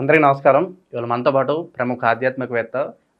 అందరికీ నమస్కారం. ఇవాళ మనతో పాటు ప్రముఖ ఆధ్యాత్మికవేత్త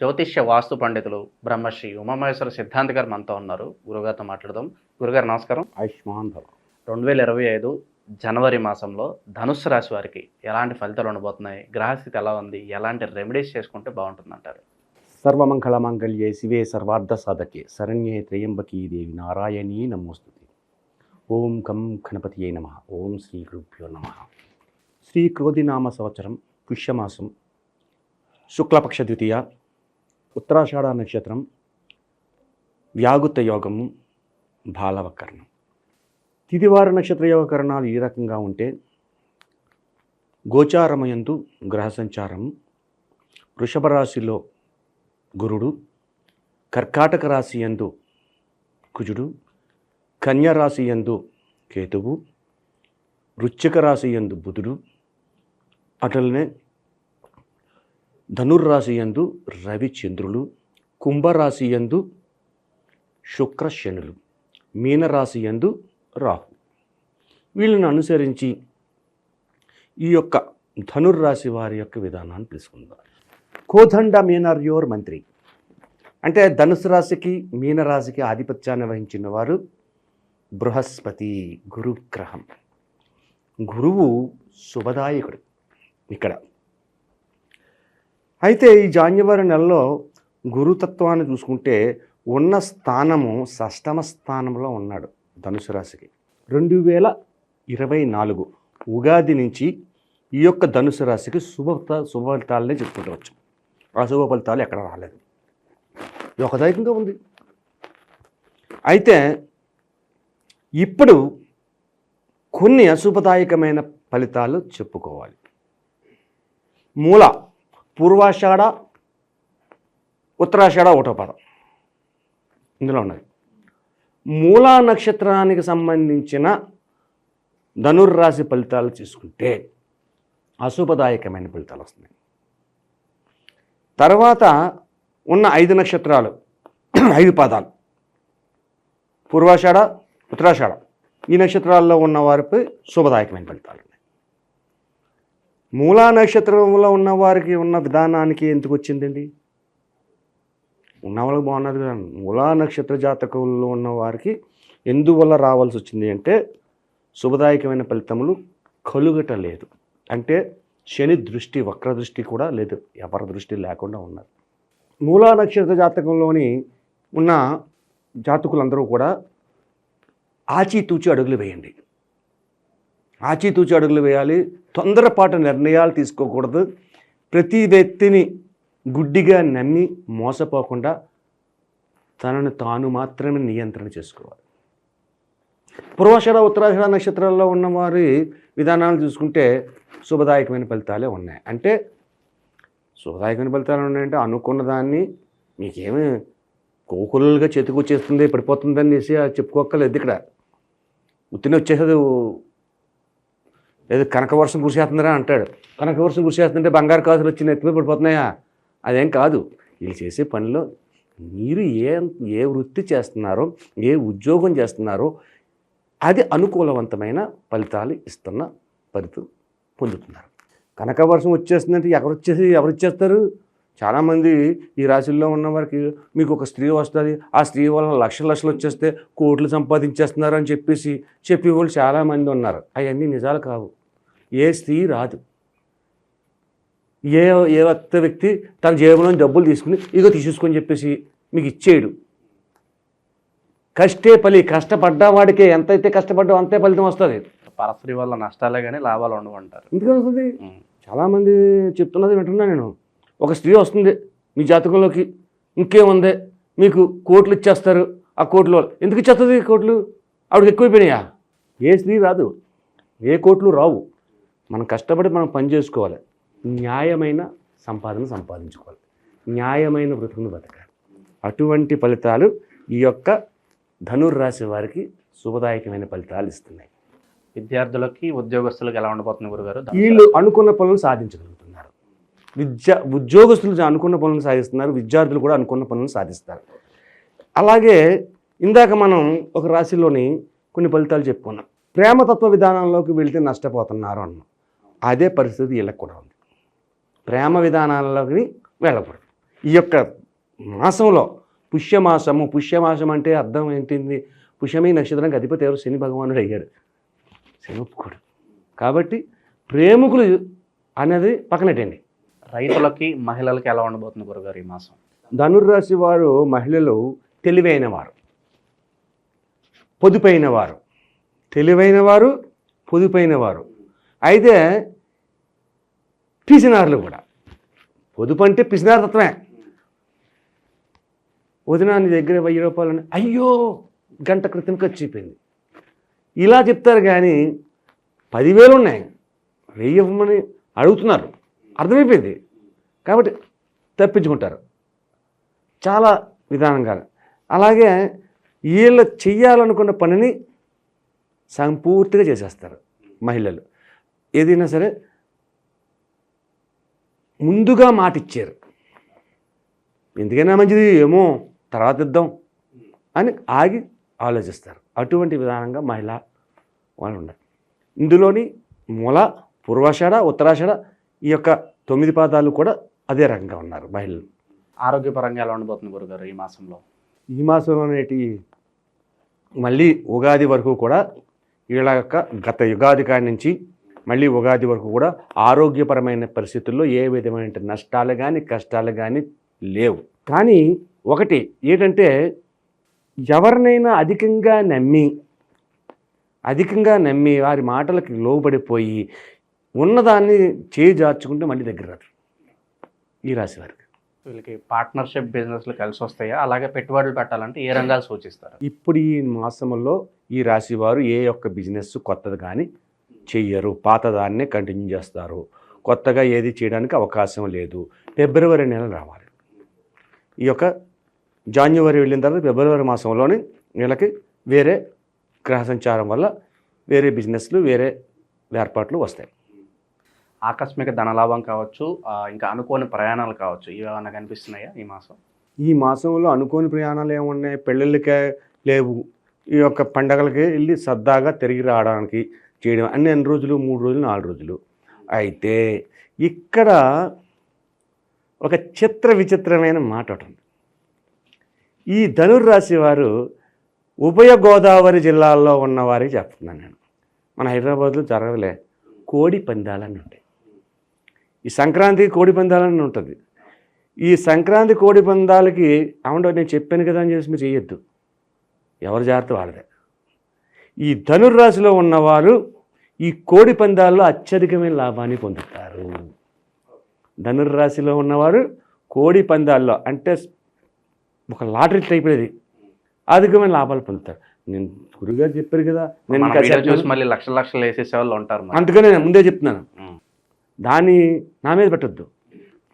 జ్యోతిష్య వాస్తు పండితులు బ్రహ్మశ్రీ ఉమామహేశ్వర సిద్ధాంతి గారు మనతో ఉన్నారు. గురుగారితో మాట్లాడదాం. గురుగారు నమస్కారం. ఆయుష్మాన్ భవ రెండు వేల ఇరవై ఐదు జనవరి మాసంలో ధనుస్సు రాశి వారికి ఎలాంటి ఫలితాలు ఉండబోతున్నాయి? గ్రహస్థితి ఎలా ఉంది? ఎలాంటి రెమెడీస్ చేసుకుంటే బాగుంటుంది అంటారు సర్వమంగళ మంగళ్యే శివే సర్వార్థ సాధకే శరణ్యే త్రయంబకీ దేవి నారాయణీ నమోస్తుతి. ఓం కం గణపతియే నమ. ఓం శ్రీ గురుభ్యో నమ. శ్రీ క్రోధినామ సంవత్సరం పుష్యమాసం శుక్లపక్ష ద్వితీయ ఉత్తరాషాఢ నక్షత్రం వ్యాగుత యోగము బాలవకరణం. తిదివార నక్షత్ర యోగకరణాలు ఈ రకంగా ఉంటే గోచారమయందు గ్రహ సంచారం వృషభ రాశిలో గురుడు కర్కాటక రాశి యందు కుజుడు కన్య రాశి యందు కేతువు వృచ్చిక రాశి యందు బుధుడు అటలనే ధనుర్రాశి యందు రవిచంద్రులు కుంభరాశి యందు శుక్రశనులు మీనరాశి యందు రాహు. వీళ్ళని అనుసరించి ఈ యొక్క ధనుర్రాశి వారి యొక్క విధానాన్ని తెలుసుకుందాం. కోదండ మీనర్ యోర్ మంత్రి. అంటే ధనుసు రాశికి మీనరాశికి ఆధిపత్యాన్ని వహించిన వారు బృహస్పతి గురుగ్రహం. గురువు శుభదాయకుడు. ఇక్కడ. అయితే ఈ జాన్యవారి నెలలో గురుతత్వాన్ని చూసుకుంటే ఉన్న స్థానము షష్టమ స్థానంలో ఉన్నాడు ధనుసు రాశికి. రెండు వేల ఇరవై నాలుగు ఉగాది నుంచి ఈ యొక్క ధనుసు రాశికి శుభ శుభ ఫలితాలనే చెప్పుకుంటవచ్చు అశుభ ఫలితాలు ఎక్కడ రాలేదు. ఇది ఒకదాయకంగా ఉంది. అయితే ఇప్పుడు కొన్ని అశుభదాయకమైన ఫలితాలు చెప్పుకోవాలి. మూల పూర్వాషాఢ ఉత్తరాషాఢ ఒకటో పదం ఇందులో ఉన్నది. మూలా నక్షత్రానికి సంబంధించిన ధనుర్రాశి ఫలితాలు తీసుకుంటే అశుభదాయకమైన ఫలితాలు వస్తున్నాయి. తర్వాత ఉన్న ఐదు నక్షత్రాలు ఐదు పాదాలు. పూర్వాషాఢ ఉత్తరాషాఢ. ఈ నక్షత్రాల్లో ఉన్న వారికి శుభదాయకమైన ఫలితాలు. మూలా నక్షత్రంలో ఉన్న వారికి ఉన్న విధానానికి ఎందుకు వచ్చిందండి? ఉన్న వాళ్ళకి బాగున్నది కదా. మూలా నక్షత్ర జాతకంలో ఉన్న వారికి ఎందువల్ల రావాల్సి వచ్చింది అంటే శుభదాయకమైన ఫలితములు కలుగట లేదు. అంటే శని దృష్టి వక్ర దృష్టి కూడా లేదు. ఎవరి దృష్టి లేకుండా ఉన్నారు. మూలా నక్షత్ర జాతకంలోని ఉన్న జాతకులందరూ కూడా ఆచితూచి అడుగులు వేయండి. ఆచితూచి అడుగులు వేయాలి తొందరపాటు నిర్ణయాలు తీసుకోకూడదు. ప్రతి వ్యక్తిని గుడ్డిగా నమ్మి మోసపోకుండా తనను తాను మాత్రమే నియంత్రణ చేసుకోవాలి. పూర్వాషాఢ ఉత్తరాషాఢ నక్షత్రాల్లో ఉన్న వారి విధానాలు చూసుకుంటే శుభదాయకమైన ఫలితాలే ఉన్నాయి. అంటే శుభదాయకమైన ఫలితాలు ఉన్నాయంటే అనుకున్న దాన్ని మీకేమి కోకులుగా చేతికి వచ్చేస్తుంది పడిపోతుందని అది చెప్పుకోక్కర్లేదు ఇక్కడ. ఉత్తిని వచ్చేసేది ఏదో కనక వర్షం కురిసేస్తుందిరా అంటాడు. కనక వర్షం కురిసేస్తుంటే బంగారు కాసులు వచ్చి నెత్తిమీద పడిపోతున్నాయా? అదేం కాదు. వీళ్ళు చేసే పనిలో మీరు ఏ ఏ వృత్తి చేస్తున్నారో ఏ ఉద్యోగం చేస్తున్నారో అది అనుకూలవంతమైన ఫలితాలు ఇస్తున్న ఫలితం పొందుతున్నారు. కనక వర్షం వచ్చేస్తుందంటే ఎవరు వచ్చేసి ఎవరు ఇచ్చేస్తారు? చాలామంది ఈ రాశుల్లో ఉన్న వారికి మీకు ఒక స్త్రీ వస్తుంది. ఆ స్త్రీ వల్ల లక్షల లక్షలు వచ్చేస్తే కోట్లు సంపాదించేస్తున్నారు అని చెప్పేసి చెప్పే వాళ్ళు చాలామంది ఉన్నారు. అవన్నీ నిజాలు కావు. ఏ స్త్రీ రాదు. ఏ ఏ ఒక్క వ్యక్తి తన జేబులో డబ్బులు తీసుకుని ఇగో తీసేసుకొని చెప్పేసి మీకు ఇచ్చేయడు. కష్టే ఫలి కష్టపడ్డ వాడికే ఎంతైతే కష్టపడ్డా అంతే ఫలితం వస్తుంది. పరస్త్రీ వల్ల నష్టాలే కానీ లాభాలు ఉండవు అంటారు ఎందుకని వస్తుంది. చాలామంది చెప్తున్నది వింటున్నా నేను. ఒక స్త్రీ వస్తుంది మీ జాతకంలోకి ఇంకేముంది మీకు కోట్లు ఇచ్చేస్తారు ఆ కోట్లు ఎందుకు ఇచ్చేస్తుంది కోట్లు? ఆవిడకి ఎక్కువైపోయినాయా? ఏ స్త్రీ రాదు ఏ కోట్లు రావు. మనం కష్టపడి మనం పని చేసుకోవాలి. న్యాయమైన సంపాదన సంపాదించుకోవాలి. న్యాయమైన బ్రతుకుని బతకాలి. అటువంటి ఫలితాలు ఈ యొక్క ధనుర్రాశి వారికి శుభదాయకమైన ఫలితాలు ఇస్తున్నాయి. విద్యార్థులకి ఉద్యోగస్తులకు ఎలా ఉండబోతుంది గురుగారు? వీళ్ళు అనుకున్న పనులు సాధించగలుగుతున్నారు. విద్య ఉద్యోగస్తులు అనుకున్న పనులు సాధిస్తున్నారు. విద్యార్థులు కూడా అనుకున్న పనులు సాధిస్తారు. అలాగే ఇందాక మనం ఒక రాశిలోని కొన్ని ఫలితాలు చెప్పుకున్నాం. ప్రేమతత్వ విధానంలోకి వెళ్తే నష్టపోతున్నారు అన్నాం. అదే పరిస్థితి వీళ్ళకి కూడా ఉంది. ప్రేమ విధానాల్లోకి వెళ్ళకూడదు. ఈ యొక్క మాసంలో పుష్యమాసము పుష్యమాసం అంటే అర్థం ఏంటింది? పుష్యమి నక్షత్రానికి అధిపతి ఎవరు? శని భగవానుడు అయ్యాడు. శని ఒప్పుకోడు. కాబట్టి ప్రేమికులు అనేది పక్కనట్టండి. రైతులకి మహిళలకి ఎలా ఉండబోతుంది గురుగారు ఈ మాసం? ధనుర్రాశి వారు మహిళలు తెలివైన వారు పొదుపైన వారు తెలివైన వారు పొదుపైన వారు అయితే పిసినారులు కూడా. పొదుపు అంటే పిసినారు తత్వమే. వదిన నీ దగ్గర వెయ్యి రూపాయలు అయ్యో గంట క్రితం ఖర్చు అయిపోయింది. ఇలా చెప్తారు కానీ పదివేలు ఉన్నాయి. వెయ్యి ఇవ్వమని అడుగుతున్నారు. అర్థమైపోయింది. కాబట్టి తప్పించుకుంటారు. చాలా విధానంగా. అలాగే వీళ్ళు చెయ్యాలనుకున్న పనిని సంపూర్తిగా చేసేస్తారు మహిళలు. ఏదైనా సరే ముందుగా మాట ఇచ్చారు ఎందుకైనా మంచిది ఏమో తర్వాత ఇద్దాం అని ఆగి ఆలోచిస్తారు. అటువంటి విధానంగా మహిళ వాళ్ళు ఉన్నారు ఇందులోని మూల పూర్వాషాఢ ఉత్తరాషాఢ ఈ యొక్క తొమ్మిది పాదాలు కూడా అదే రకంగా ఉన్నారు మహిళలు. ఆరోగ్యపరంగా ఎలా ఉండబోతుంది గురుగారు ఈ మాసంలో? ఈ మాసంలోనేటి మళ్ళీ ఉగాది వరకు కూడా వీళ్ళ యొక్క గత యుగాది కాడి నుంచి మళ్ళీ ఉగాది వరకు కూడా ఆరోగ్యపరమైన పరిస్థితుల్లో ఏ విధమైన నష్టాలు కానీ కష్టాలు కానీ లేవు. కానీ ఒకటి ఏంటంటే ఎవరినైనా అధికంగా నమ్మి అధికంగా నమ్మి వారి మాటలకి లోబడిపోయి ఉన్నదాన్ని చేయి జార్చుకుంటే మళ్ళీ దగ్గర రాదు ఈ రాశి వారికి. వీళ్ళకి పార్ట్నర్షిప్ బిజినెస్లు కలిసి వస్తాయా? అలాగే పెట్టుబడులు పెట్టాలంటే ఏ రంగాలు సూచిస్తారు? ఇప్పుడు ఈ మాసంలో ఈ రాశి వారు ఏ యొక్క బిజినెస్ కొత్తది కానీ చెయ్యరు పాతదాన్నే కంటిన్యూ చేస్తారు. కొత్తగా ఏది చేయడానికి అవకాశం లేదు. ఫిబ్రవరి నెల రావాలి. ఈ యొక్క జాన్యువరి వెళ్ళిన తర్వాత ఫిబ్రవరి మాసంలోనే వీళ్ళకి వేరే గ్రహ సంచారం వల్ల వేరే బిజినెస్లు వేరే ఏర్పాట్లు వస్తాయి. ఆకస్మిక ధనలాభం కావచ్చు ఇంకా అనుకోని ప్రయాణాలు కావచ్చు ఏమైనా కనిపిస్తున్నాయా ఈ మాసం? ఈ మాసంలో అనుకోని ప్రయాణాలు ఏమున్నాయి? పెళ్ళిళ్ళకే లేవు. ఈ యొక్క పండగలకి వెళ్ళి సరదాగా తిరిగి రావడానికి చేయడం అన్ని అన్ని రోజులు మూడు రోజులు నాలుగు రోజులు. అయితే ఇక్కడ ఒక చిత్ర విచిత్రమైన మాట ఉంటుంది ఈ ధనుర్రాశి వారు ఉభయ గోదావరి జిల్లాల్లో ఉన్నవారికి చెప్తున్నాను నేను. మన హైదరాబాద్లో జరగదులే. కోడి పందాలని ఉంటాయి. ఈ సంక్రాంతి కోడి పందాలని ఉంటుంది. ఈ సంక్రాంతి కోడి పందాలకి అవును నేను చెప్పాను కదా అని చేసి మీరు చేయొద్దు. ఎవరు జాగ్రత్త వాళ్ళదే. ఈ ధనుర్రాశిలో ఉన్నవారు ఈ కోడి పందాల్లో అత్యధికమైన లాభాన్ని పొందుతారు ధనుర్రాశిలో ఉన్నవారు కోడి పందాల్లో అంటే ఒక లాటరీ టైప్ ఇది అధికమైన లాభాలు పొందుతారు నేను గురుగారు చెప్పారు కదా నేను ఇంకా చూసి. మళ్ళీ లక్షల లక్షలు వేసేసే వాళ్ళు ఉంటారు. అందుకనే నేను ముందే చెప్తున్నాను. దాన్ని నా మీద పెట్టద్దు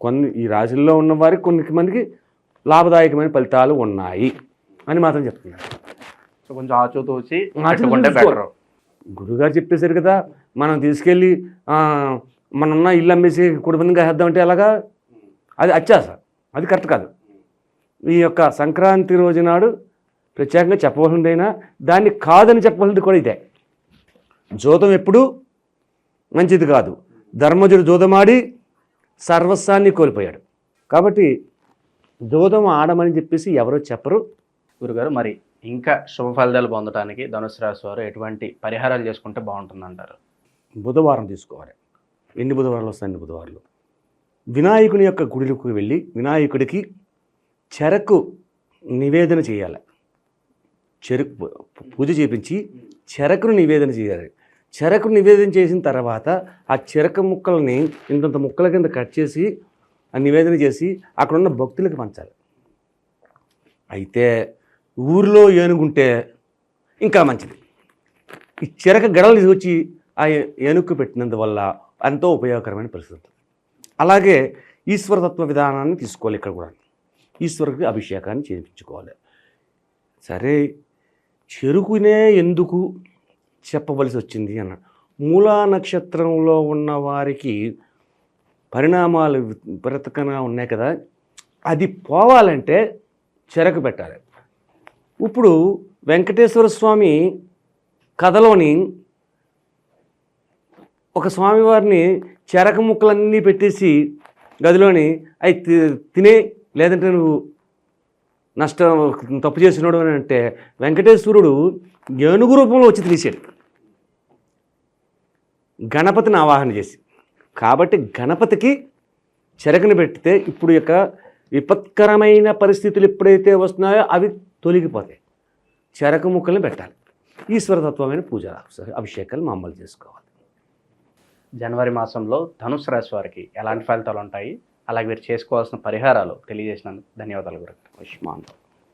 కొన్ని ఈ రాశుల్లో ఉన్న వారికి కొన్ని మందికి లాభదాయకమైన ఫలితాలు ఉన్నాయి అని మాత్రం చెప్తున్నారు సో కొంచెం ఆచూతూచి పెట్టుకుంటే. బెటర్ గురుగారు చెప్పేశారు కదా మనం తీసుకెళ్ళి ఆ, మనం ఉన్న ఇల్లు అమ్మేసి కుటుంబంగా వేద్దామంటే ఎలాగా? అది అత్యాస అది కరెక్ట్ కాదు. ఈ యొక్క సంక్రాంతి రోజు నాడు ప్రత్యేకంగా చెప్పవలసిందైనా దాన్ని కాదని చెప్పవలసింది కూడా ఇదే. జోదం ఎప్పుడు మంచిది కాదు. ధర్మజుడు జోదమాడి సర్వస్వాన్ని కోల్పోయాడు. కాబట్టి జోదం ఆడమని చెప్పేసి ఎవరో చెప్పరు. గురుగారు మరి ఇంకా శుభ ఫలితాలు పొందడానికి ధనుసు రాశి వారు ఎటువంటి పరిహారాలు చేసుకుంటే బాగుంటుంది అంటారు బుధవారం తీసుకోవాలి. ఎన్ని బుధవారాలు వస్తాయి బుధవారాలు? వినాయకుని యొక్క గుడిలకు వెళ్ళి వినాయకుడికి చెరకు నివేదన చేయాలి. చెరుకు పూజ చేపించి చెరకును నివేదన చేయాలి. చెరకు నివేదన చేసిన తర్వాత ఆ చెరక ముక్కల్ని ఇంతంత ముక్కల కింద కట్ చేసి ఆ నివేదన చేసి అక్కడున్న భక్తులకు పంచాలి. అయితే ఊరిలో ఏనుగుంటే ఇంకా మంచిది. ఈ చిరక గడలు వచ్చి ఆ ఏనుగు పెట్టినందువల్ల ఎంతో ఉపయోగకరమైన పరిస్థితి. అలాగే ఈశ్వరతత్వ విధానాన్ని తీసుకోవాలి ఇక్కడ కూడా. ఈశ్వరుడికి అభిషేకాన్ని చేయించుకోవాలి. సరే చెరుకునే ఎందుకు చెప్పవలసి వచ్చింది అన్నాడు మూలా నక్షత్రంలో ఉన్న వారికి పరిణామాలు బ్రతకన ఉన్నాయి కదా. అది పోవాలంటే చెరకు పెట్టాలి. ఇప్పుడు వెంకటేశ్వర స్వామి కథలోని ఒక స్వామివారిని చెరక ముక్కలన్నీ పెట్టేసి గదిలోని అవి తినే లేదంటే నువ్వు నష్టం తప్పు చేసినాడు అని అంటే వెంకటేశ్వరుడు ఏనుగు రూపంలో వచ్చి తీసాడు గణపతిని ఆవాహన చేసి. కాబట్టి గణపతికి చెరకను పెడితే ఇప్పుడు యొక్క విపత్కరమైన పరిస్థితులు ఎప్పుడైతే వస్తున్నాయో అవి తొలగిపోతాయి. చెరక ముక్కల్ని పెట్టాలి. ఈశ్వరతత్వమైన పూజ అభిషేకాలు మామూలు చేసుకోవాలి. జనవరి మాసంలో ధనుసు రాశి వారికి ఎలాంటి ఫలితాలు ఉంటాయి? అలాగే మీరు చేసుకోవాల్సిన పరిహారాలు తెలియజేసినందుకు ధన్యవాదాలు ఉష్మాన్